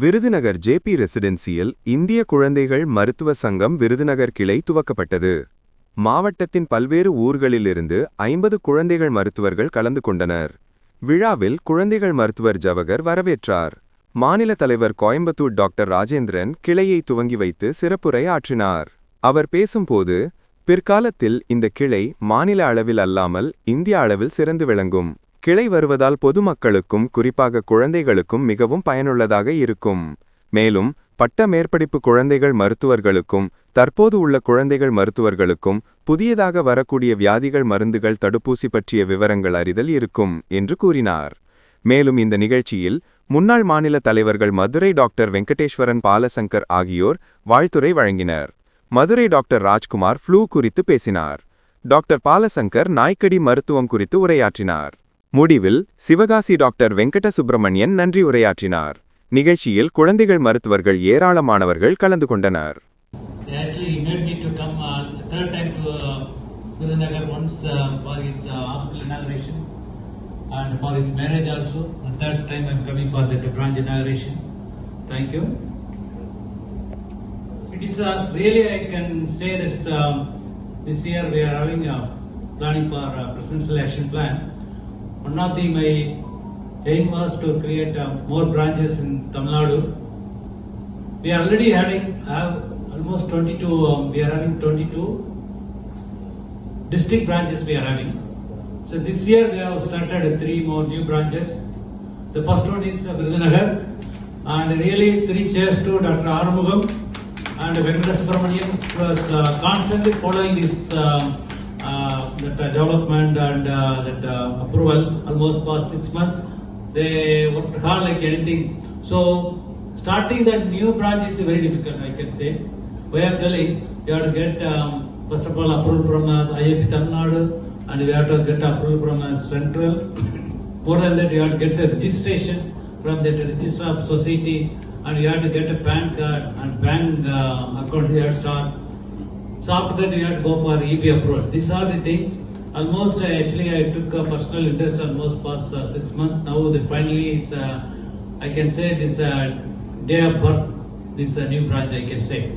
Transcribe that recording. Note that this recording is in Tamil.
விருதுநகர் ஜேபி ரெசிடென்சியில் இந்திய குழந்தைகள் மருத்துவ சங்கம் விருதுநகர் கிளை துவக்கப்பட்டது. மாவட்டத்தின் பல்வேறு ஊர்களிலிருந்து ஐம்பது குழந்தைகள் மருத்துவர்கள் கலந்து கொண்டனர். விழாவில் குழந்தைகள் மருத்துவர் ஜவகர் வரவேற்றார். மாநில தலைவர் கோயம்புத்தூர் டாக்டர் ராஜேந்திரன் கிளையை துவங்கி வைத்து சிறப்புரை ஆற்றினார். அவர் பேசும்போது பிற்காலத்தில் இந்த கிளை மாநில அளவில் அல்லாமல் இந்திய அளவில் சிறந்து விளங்கும். கிளை வருவதால் பொதுமக்களுக்கும் குறிப்பாக குழந்தைகளுக்கும் மிகவும் பயனுள்ளதாக இருக்கும். மேலும் பட்ட மேற்படிப்பு குழந்தைகள் மருத்துவர்களுக்கும் தற்போது உள்ள குழந்தைகள் மருத்துவர்களுக்கும் புதியதாக வரக்கூடிய வியாதிகள் மருந்துகள் தடுப்பூசி பற்றிய விவரங்கள் அறிதல் இருக்கும் என்று கூறினார். மேலும் இந்த நிகழ்ச்சியில் முன்னாள் மாநில தலைவர்கள் மதுரை டாக்டர் வெங்கடேஸ்வரன் பாலசங்கர் ஆகியோர் வாழ்த்துரை வழங்கினர். மதுரை டாக்டர் ராஜ்குமார் ஃப்ளூ குறித்து பேசினார். டாக்டர் பாலசங்கர் நாய்க்கடி மருத்துவம் குறித்து உரையாற்றினார். முடிவில் சிவகாசி டாக்டர் வெங்கட சுப்பிரமணியன் நன்றி உரையாற்றினார் நிகழ்ச்சியில் குழந்தைகள் மருத்துவர்கள் ஏராளமானவர்கள் கலந்து கொண்டனர் and for his marriage also. The third time I'm coming for the branch inauguration. Thank you. It is uh, really I can say that uh, this year we are having a planning for a presidential action plan. One of the my aim was to create uh, more branches in Tamil Nadu. We are already having have almost 22. Um, we are having 22 district branches. We are having. So this year we have started three more new branches. The first one is Virudhunagar, and really three chairs to Dr. Arumugam and Venkata Subramanian was uh, constantly following this uh, that, uh, development and uh, that uh, approval almost past six months. They worked hard like anything. So starting that new branch is very difficult, I can say. We are telling you have to get um, first of all approval from uh, IIP Tamil Nadu and we have to get approval from uh, central. More than that, you have to get the registration from the register of society and you have to get a bank card and bank uh, account you have to start. After that, you have to go for EP approval. These are the things. Almost, uh, actually, I took a personal interest almost past uh, six months. Now, the finally, it's, uh, I can say this uh, day of birth, this uh, new branch, I can say.